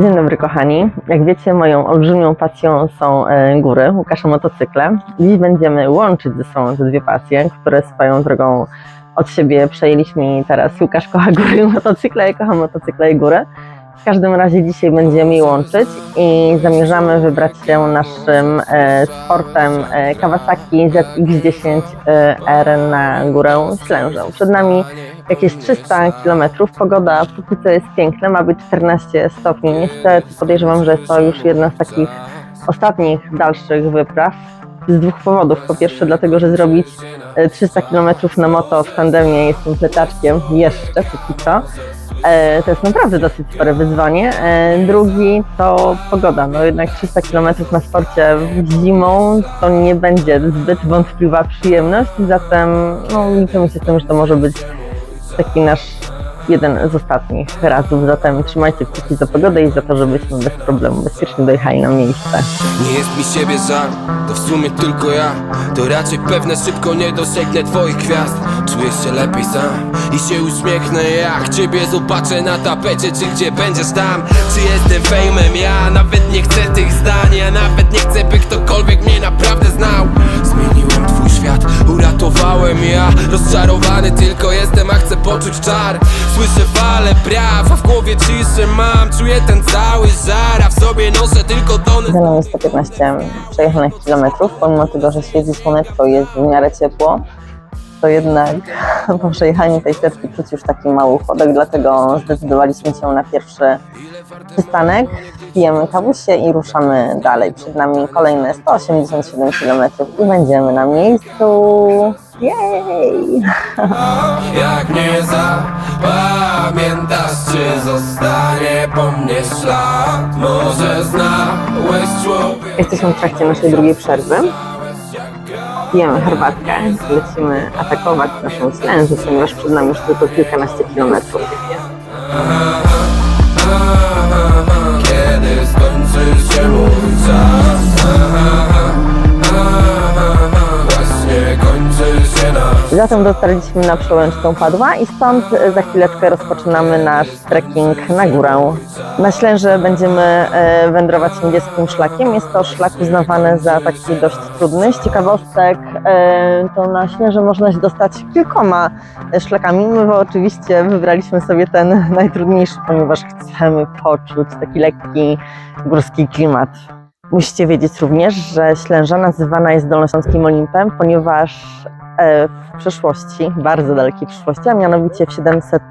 Dzień dobry kochani. Jak wiecie, moją olbrzymią pasją są e, góry, Łukasza motocykle. Dziś będziemy łączyć ze sobą te dwie pasje, które swoją drogą od siebie przejęliśmy teraz Łukasz kocha góry i motocykle, ja kocham motocykle i góry. W każdym razie dzisiaj będziemy je łączyć i zamierzamy wybrać się naszym e, sportem e, Kawasaki ZX-10 e, na górę Ślężę. Przed nami jakieś 300 km. Pogoda póki co jest piękna, ma być 14 stopni. Niestety podejrzewam, że jest to już jedna z takich ostatnich dalszych wypraw. Z dwóch powodów. Po pierwsze dlatego, że zrobić e, 300 km na moto w tandemie jest tym plecaczkiem jeszcze póki co. E, To jest naprawdę dosyć spore wyzwanie. E, Drugi to pogoda. No jednak 300 km na sporcie zimą to nie będzie zbyt wątpliwa przyjemność, zatem no, liczymy się z tym, że to może być taki nasz jeden z ostatnich razów. Zatem trzymajcie kciuki za pogodę i za to, żebyśmy bez problemu bezpiecznie dojechali na miejsce. Nie jest mi siebie żal, to w sumie tylko ja. To raczej pewne szybko nie dosięgnę twoich gwiazd. Czuję się lepiej sam i się uśmiechnę Jak ciebie zobaczę na tapecie, czy gdzie będziesz tam. Czy jestem fejmem, ja nawet nie chcę tych zdań. Ja nawet nie chcę, by ktokolwiek mnie naprawdę znał. Zmieniłem twój świat, uratowałem ja. Rozczarowany tylko jestem, a poczuć czar Słyszę fale praw, w głowie ciszę mam Czuję ten cały w sobie noszę tylko tony Za nami 115 przejechanych kilometrów, pomimo tego, że świeci słoneczko i jest w miarę ciepło, to jednak po przejechaniu tej setki czuć już taki mały chłodek, dlatego zdecydowaliśmy się na pierwszy przystanek. Pijemy kawusie i ruszamy dalej. Przed nami kolejne 187 km i będziemy na miejscu. Jej! Jak nie zapamiętasz, czy zostanie po mnie ślad Może znałeś człowieka Jesteśmy w trakcie naszej drugiej przerwy. Pijemy herbatkę, lecimy atakować naszą slężę, ponieważ przed nami już tylko kilkanaście kilometrów. Kiedy skończy się mój Zatem dotarliśmy na przełęczkę Padła i stąd za chwileczkę rozpoczynamy nasz trekking na górę. Na Ślęże będziemy e, wędrować niebieskim szlakiem. Jest to szlak uznawany za taki dość trudny. Z ciekawostek e, to na Ślęże można się dostać kilkoma szlakami. My oczywiście wybraliśmy sobie ten najtrudniejszy, ponieważ chcemy poczuć taki lekki górski klimat. Musicie wiedzieć również, że Ślęża nazywana jest Dolnośląskim Olimpem, ponieważ e, w przeszłości, bardzo dalekiej przyszłości, a mianowicie w 700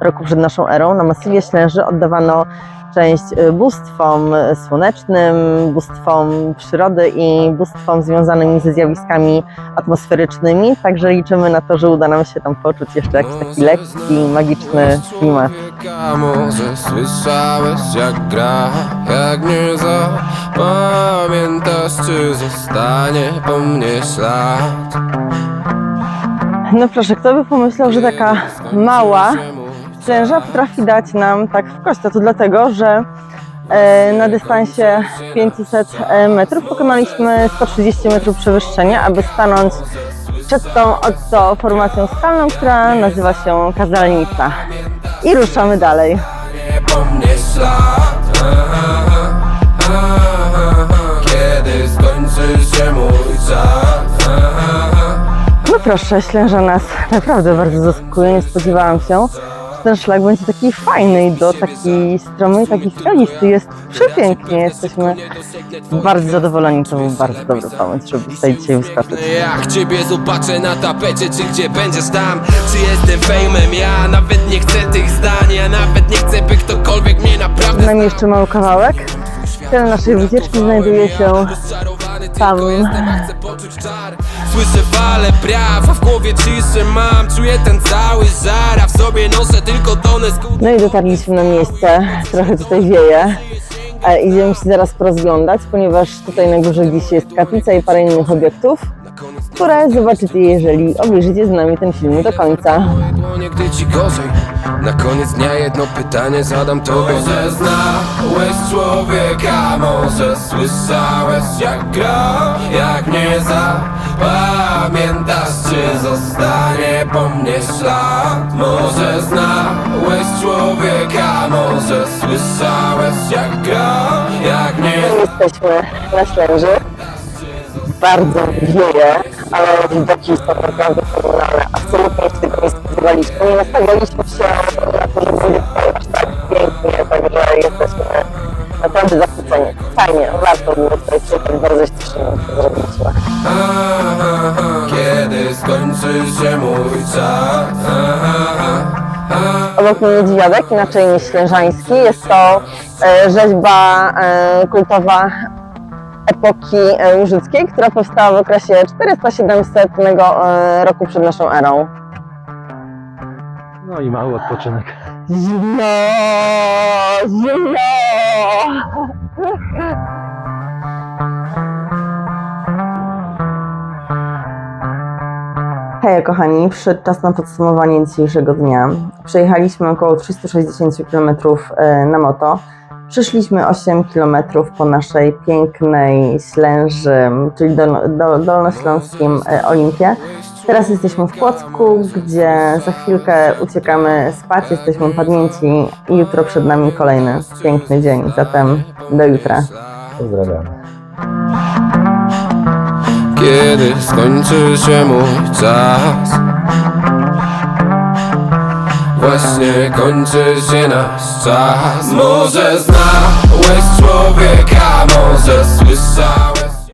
roku przed naszą erą, na masywie Ślęży oddawano część e, bóstwom słonecznym, bóstwom przyrody i bóstwom związanymi ze zjawiskami atmosferycznymi. Także liczymy na to, że uda nam się tam poczuć jeszcze jakiś taki lekki, magiczny klimat. Może słyszałeś jak gra Jak nie zapamiętasz Czy zostanie po mnie ślad No proszę, kto by pomyślał, że taka mała Ślęża potrafi dać nam tak w kość. To dlatego, że e, na dystansie 500 metrów pokonaliśmy 130 metrów przewyższenia, aby stanąć przed tą oto formacją skalną, która nazywa się Kazalnica. I ruszamy dalej. No proszę, Ślęża nas naprawdę bardzo zaskakuje. Nie spodziewałam się, ten szlak będzie taki fajny i do taki stromy i taki skalisty. Jest przepięknie. Jesteśmy bardzo zadowoleni. To był bardzo dobry pomysł, żeby tutaj dzisiaj wyskoczyć. Jak ciebie zobaczę na tapecie, czy gdzie będziesz tam Czy jestem fejmem, ja nawet nie chcę tych zdań Ja nawet nie chcę, by ktokolwiek mnie naprawdę Przed nami jeszcze mały kawałek. Cel naszej wycieczki znajduje się Tam. tylko jestem, a chcę poczuć czar Słyszę fale praw, a w głowie ciszę mam Czuję ten cały żar, a w sobie noszę tylko tonę No i dotarliśmy na miejsce. Trochę tutaj wieje. E, Idziemy się zaraz porozglądać, ponieważ tutaj na górze gdzieś jest kaplica i parę innych obiektów, które zobaczycie, jeżeli obejrzycie z nami ten film do końca. dłonie, gdy ci gorzej Na koniec dnia jedno pytanie zadam tobie Może znałeś człowieka, może słyszałeś jak gra Jak nie zapamiętasz, czy zostanie po mnie ślad Może znałeś człowieka, może słyszałeś jak gra Jak nie Jesteśmy na Ślęży. Bardzo wieje, ale widoki są naprawdę fenomenalne. Absolutnie się tego nie spodziewaliśmy. Nie nastawialiśmy się na to, że będzie tutaj aż tak pięknie, także jesteśmy naprawdę zachwyceni. Fajnie, warto było tutaj przyjechać, bardzo to zrobiliśmy. Kiedy skończy się mój czas Obok mnie Niedźwiadek, inaczej niż Ślężański. Jest to e, rzeźba e, kultowa epoki e, łużyckiej, która powstała w okresie 400-700 e, roku przed naszą erą. No i mały odpoczynek. Zimno! Zimno! Hej kochani, przyszedł czas na podsumowanie dzisiejszego dnia. Przejechaliśmy około 360 km na moto. Przeszliśmy 8 km po naszej pięknej Ślęży, czyli dol, dol, dolnośląskim e, Olimpie. Teraz jesteśmy w Płocku, gdzie za chwilkę uciekamy spać, jesteśmy padnięci i jutro przed nami kolejny piękny dzień, zatem do jutra. Pozdrawiamy. Kiedy skończy się mój czas Właśnie kończy się nasz czas. Może znałeś człowieka, może słyszałeś